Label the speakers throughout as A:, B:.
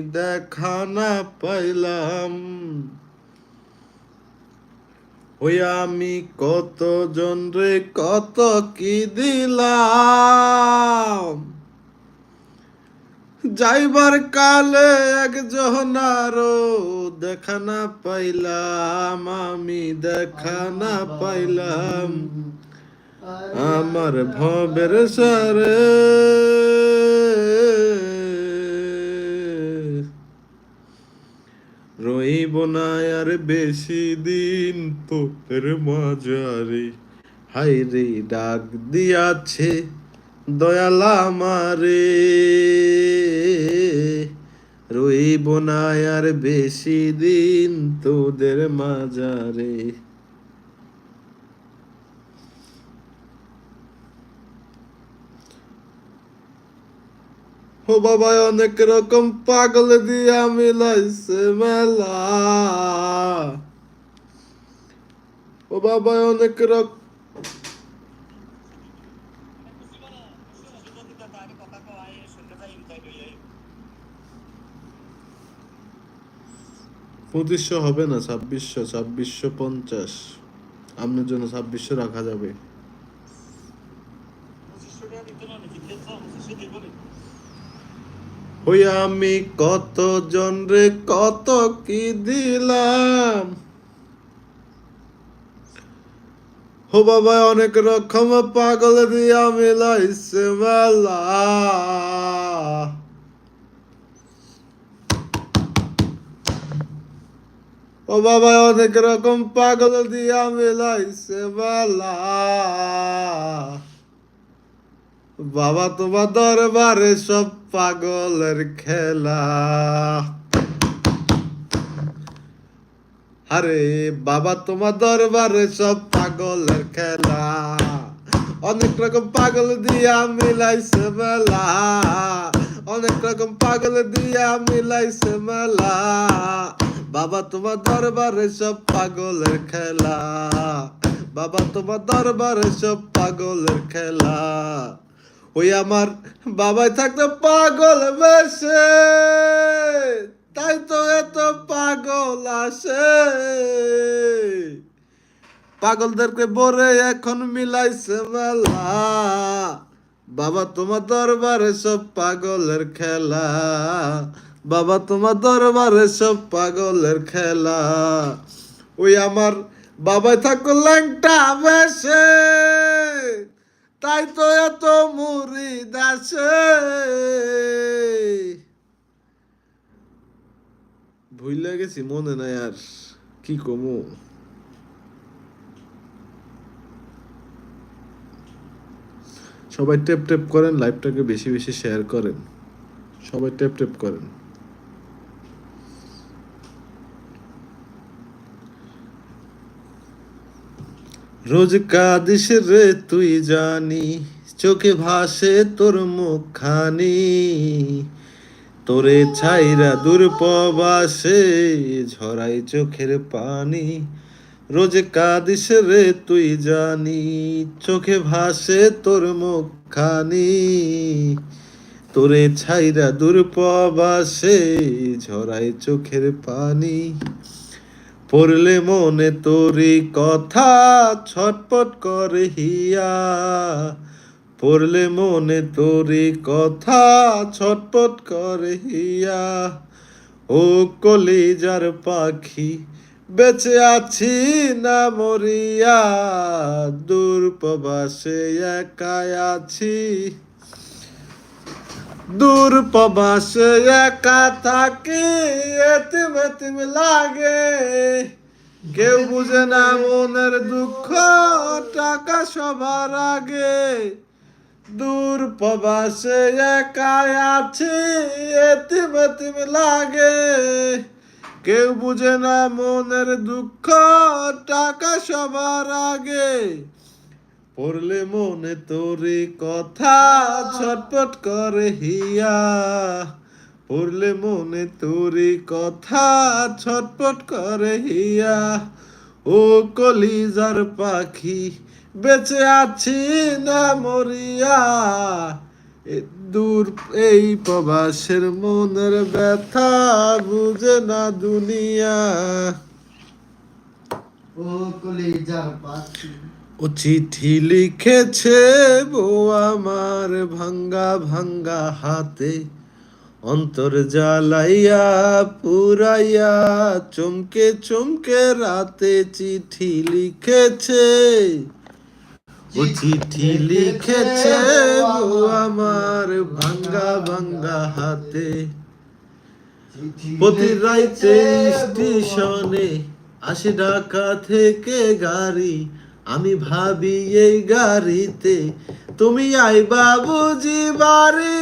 A: দেখা না পাইলাম। ওই আমি কত জন রে, কত কি দিলাম? যাইবার কালে একজন আরও দেখা না পাইলাম, আমি দেখা না পাইলাম। আমার ভবের সারে রইব না আর বেশি দিন তোর মাঝারে। হাই রে, ডাক দিয়াছে দয়াল আমারে। রইব না আর বেশি দিন তোদের মাজারে ও বাবা, অনেক রকম পাগল দিয়া মিলাইছে মেলা। ও বাবা, অনেক রকম পঁচিশশো হবে না, ছাব্বিশশো ছাব্বিশশো পঞ্চাশ। আপনার জন্য ছাব্বিশশো রাখা যাবে। ওই আমি কত জন রে, কত কি দিলাম? হো বাবা, অনেক রকম পাগল দিয়া মিলাইছে মেলা। ও বাবা, অনেক রকম পাগল দিয়া মিলাইছে মেলা। বাবা তোমার দরবারে সব পাগলের খেলা। আরে বাবা তোমার দরবারে সব পাগলের খেলা। অনেক রকম পাগল দিয়া মিলাইছে মেলা। অনেক রকম পাগল দিয়া মিলাইছে মেলা। বাবা তোমার দরবারে সব পাগলের খেলা। বাবা তোমার দরবারে সব পাগলের খেলা। ওই আমার বাবাই থাকতো পাগল বেশে। তাই তো এত পাগল আসে। পাগলদেরকে বরে এখন মিলাইছে মেলা বাবা, তোমার দরবারে সব পাগলের খেলা। বাবা, তোমার দরবারে সব পাগলের খেলা। ওই আমার বাবাই থাকো ল্যাংটা বেশে। তাই তো এত মুড়ি দাসে ভুলে গেছি, মনে নাই আর। কি কমু? সবাই টেপ টেপ করেন লাইভটাকে বেশি বেশি শেয়ার করেন। সবাই টেপ টেপ করেন। রোজ কাদিস রে তুই জানি, চোখে ভাসে তোর মুখখানি। তোরে ছাইরা দূর প্রবাসে ঝরাই চোখের পানি। রোজ কাদিস রে তুই জানি, চোখে ভাসে তোর মুখখানি। তোরে ছাইরা দূর প্রবাসে ঝরাই চোখের পানি। পড়লে মনে তোরি কথা, ছটপট করে হিয়া। পড়লে মনে তোরি কথা, ছটপট করে হিয়া। ও কলিজার পাখি, বেঁচে আছি না মরিয়া। দূর প্রবাসে একাই আছি। দূর প্রবাসে একা থাকি, এতিম এতিম লাগে। কেউ বুঝে না মনের দুঃখ, টাকা সবার আগে। দূর প্রবাসে একা আছি, এতিম এতিম লাগে। কেউ বুঝে না মনের দুঃখ, টাকা সবার আগে। পড়লে মনে তোরে কথা ছটপট করে হিয়া। পড়লে মনে তোরে কথা ছটপট করে হিয়া। ও কলিজার পাখি, বেঁচে আছি না মরিয়া। দূর এই প্রবাসের মনের ব্যথা বুঝে না দুনিয়া।
B: ও কলিজার পাখি
A: ও চিঠি লিখেছে বউ আমার ভাঙ্গা ভাঙ্গা হাতে, অন্তর জ্বালাইয়া পুরাইয়া, চমকে চমকে রাতে চিঠি লিখেছে। ও চিঠি লিখেছে বউ আমার ভাঙ্গা ভাঙ্গা হাতে, প্রতি রাইতে স্টেশনে আসে ঢাকা থেকে গাড়ি আমি ভাবি এই গাড়িতে তুমি আইবা বুঝি বাড়ি।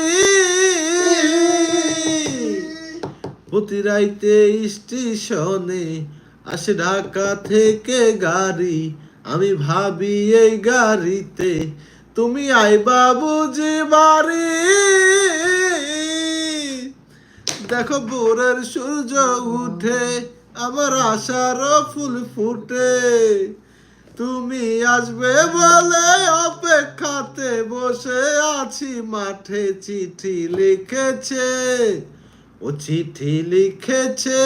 A: প্রতি রাইতে স্টেশনে আসে ঢাকা থেকে গাড়ি। আমি ভাবি এই গাড়িতে তুমি আইবা বুঝি বাড়ি। দেখো ভোরের সূর্য উঠে, আমার আশার ফুল ফুটে। তুমি আসবে বলে অপেক্ষাতে বসে আছি, মাঠে চিঠি লিখেছে। ও চিঠি লিখেছে,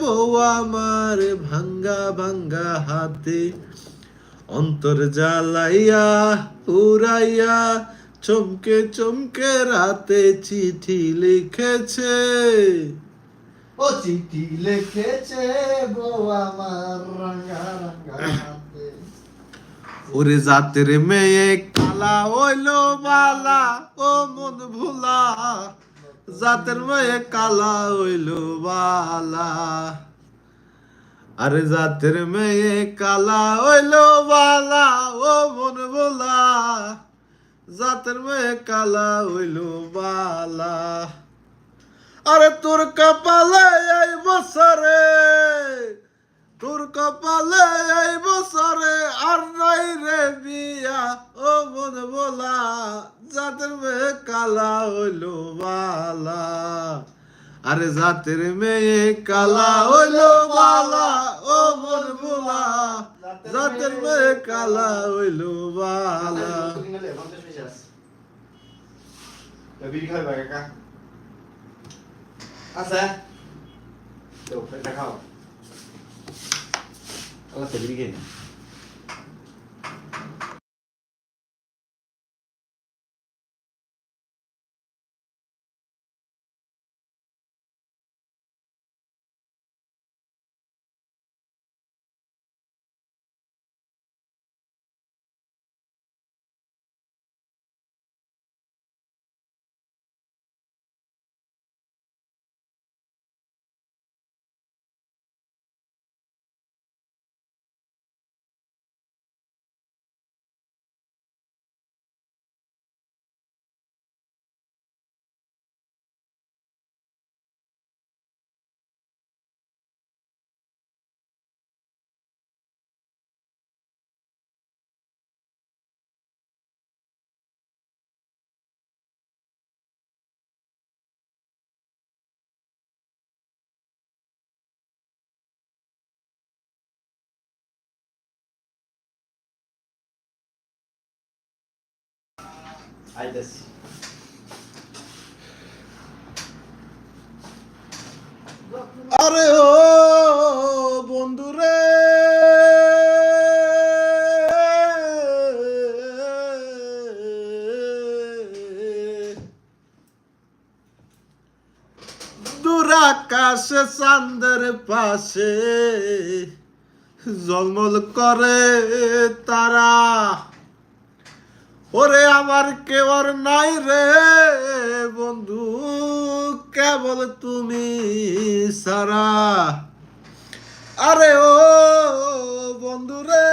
A: বউ আমার ভাঙ্গা ভাঙ্গা হাতে। অন্তর জ্বালাইয়া পুরাইয়া চমকে চমকে রাতে চিঠি লিখেছে।
B: ও চিঠি লিখেছে, বউ আমার রঙা রঙা হাতে।
A: ওরে জাতের মেয়ে কালা হইল বালা, ও মন ভোলা। জাতের মেয়ে কালা হইল বালা। আরে জাতের মেয়ে কালা হইল বালা, ও মন ভোলা। জাতের মেয়ে কালা হইল বালা। আরে তোর কপালে এই বছরে তোর কপালে এই বছরে আর নাই রে বিয়া। ও মন বলা, জাতের মেয়ে কালা হইল বালা। আরে জাতের মেয়ে কালা হইল বালা, ও মন বলা, জাতের মেয়ে কালা হইল বালা।
B: আছে তো Oh, tadi. আইতাছি
A: আরে ও বন্ধুরে আকাশে চাঁদের পাশে জলমল করে তারা। ওরে আমার কেবর নাই রে বন্ধু, কেবল তুমি সারা আরে ও বন্ধু রে।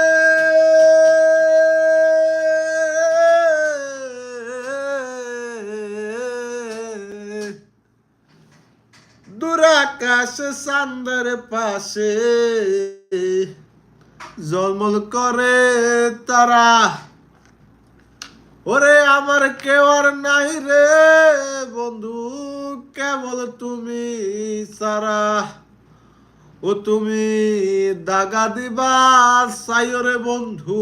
A: দুরাকাশ সান্দের পাশে জলমল করে তারা। ওরে আমার কেউ আর নাই রে বন্ধু, কেবল তুমি সারা ও তুমি দাগা দিবা সাইও রে বন্ধু,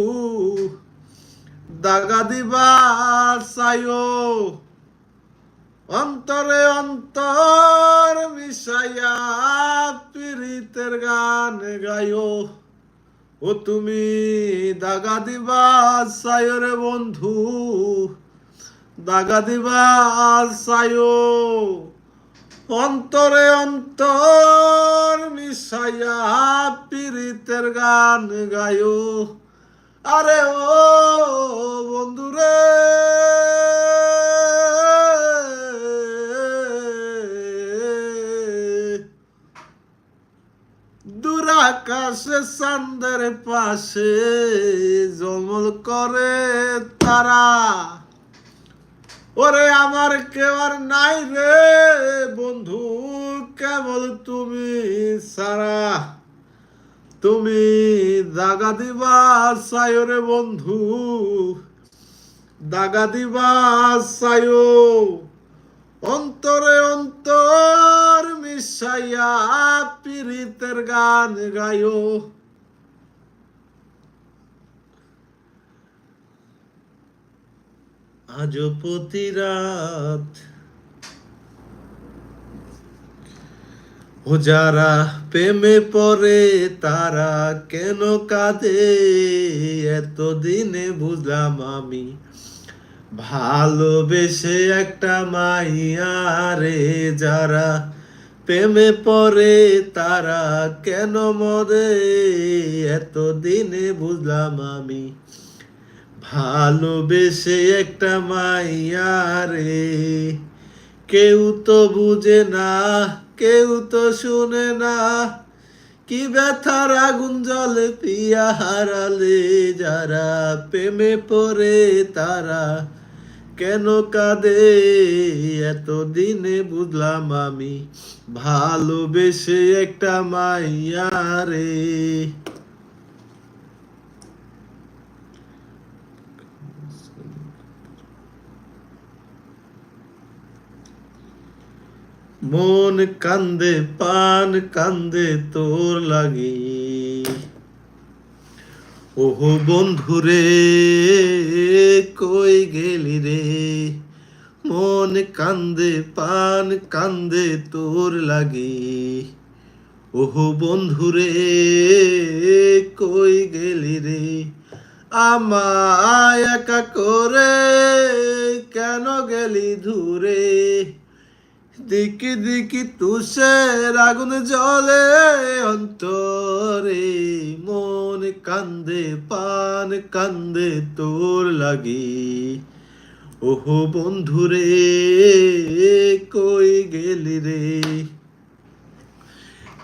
A: দাগা দিবা সাইও অন্তরে অন্তর মিশাইয়া পীড়িতের গান গায়ো ও তুমি দাগা দিবা সায়রে বন্ধু, দাগা দিবা সায়ো। অন্তরে অন্তর মিশাইয়া পীড়িতের গান গায়ো। আরে ও বন্ধুরে দূর আকাশে চান্দের পাশে জমল করে তারা। ওরে আমার কেউ আর নাই রে বন্ধু, কেবল তুমি সারা তুমি দাগা দিবা সায়ো রে বন্ধু, দাগা দিবা সায়ো অন্তরে অন্তর মিশাইয়া পীড়িতের গান গায়ো আজ প্রতি রাত ও যারা প্রেমে পড়ে তারা কেন কাঁদে এতদিনে বুঝলাম আমি ভালোবেসে একটা মাইয়া রে যারা প্রেমে পরে তারা কেন মরে? এতদিনে বুঝলাম আমি। ভালোবেসে একটা মাইয়ারে কেউ তো বুঝে না, কেউ তো শুনে না। কি ব্যথার আগুন জলে পিয়া হারালে যারা প্রেমে পড়ে তারা কেন কাঁদে? এতদিনে বুঝলাম আমি ভালোবেসে একটা মাইয়ারে মন কান্দে পান কান্দে তোর লাগি। ওহো বন্ধুরে, কই গেলি রে? মন কান্দে পান কান্দে তোর লাগি। ওহো বন্ধুরে, কই গেলি রে? আমায় একা করে কেন গেলি ধুরে? দিকি দিকি তুষের আগুন জলে অন্তরে মন কান্দে পান কান্দে তোর লাগি। ওহো বন্ধুরে, কই গেলি রে?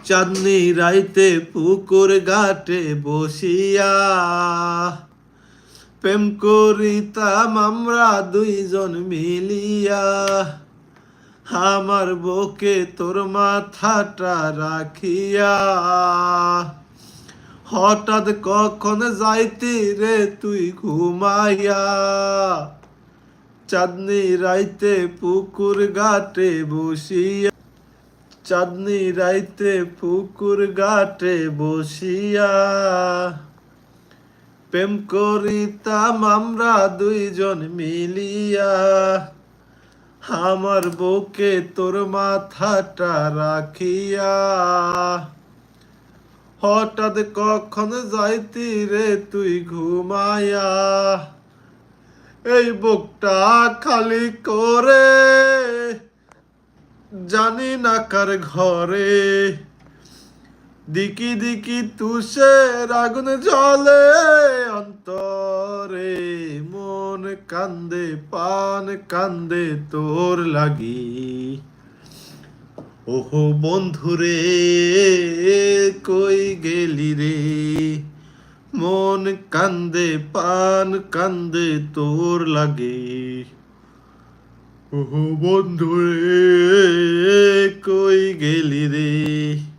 A: চাঁদনি রাইতে পুকুর ঘাটে বসিয়া প্রেম করিতাম আমরা দুইজন মিলিয়া। আমার বুকে তোর মাথাটা রাখিয়া। হঠাৎ কখন যাইতি রে তুই ঘুমাইয়া? চাঁদনি রাইতে পুকুর ঘাটে বসিয়া চাঁদনি রাইতে পুকুর ঘাটে বসিয়া। প্রেম করিতাম আমরা দুইজন মিলিয়া। আমার বউকে তোর মাথাটা রাখিয়া। হঠাৎ কখন যাইতি রে তুই ঘুমায়া এই বুকটা খালি করে। জানি না কার ঘরে। দিকি দিকি তুষের আগুন জলে, অন্তরে মন কান্দে, পান কান্দে তোর লাগি। ওহো বন্ধুরে, কই গেলি রে? মন কান্দে, পান কান্দে তোর লাগে। ওহো বন্ধুরে, কই গেলি রে?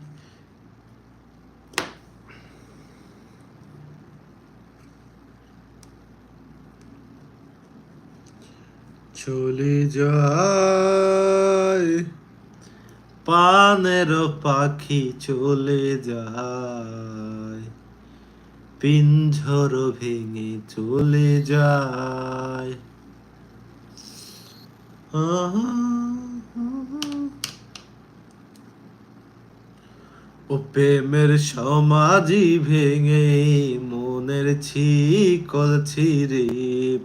A: চলে যায়। পানের পাখি চলে যায়। পিঞ্ঝর ভেঙে চলে যায়। ও প্রেমের সমাজি ভেঙে মনের ছিকল ছিঁড়ে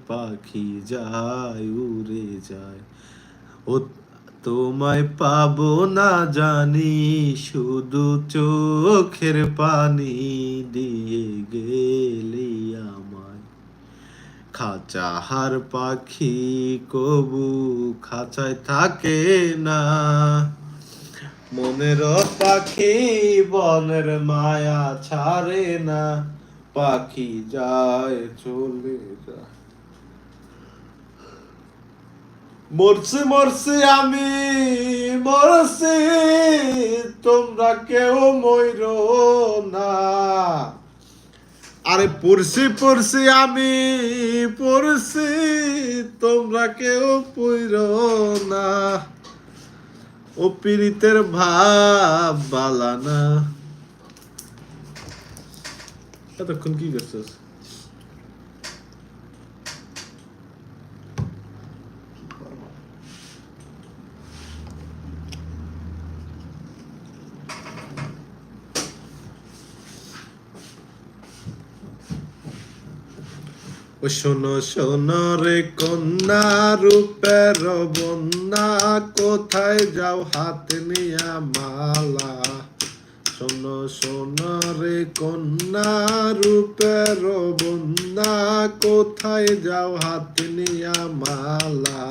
A: পাখি যায়, উড়ে যায়। ও তোমায় পাবো না জানি, শুধু চোখের পানি দিয়ে গেলি আমায়। খাঁচাহার পাখি কবু খাঁচায় থাকে না। মনের পাখি বনের মায়া ছাড়ে না। পাখি যায়, চলে যায়। মরছি মরছি আমি, মরছি, তোমরা কেউ মইর না। আরে পড়ছি পড়ছি আমি, পড়ছি, তোমরা কেউ পইর না। ও পীড়িতের ভাব বালানা এতক্ষণ কি করছিস শোনো শোনো রে কন্যা রূপের বন্যা কোথায় যাও হাত নিয়া মালা? শোনো সোনারে কন্যা রূপের বন্যা কোথায় যাও হাত নিয়া মালা?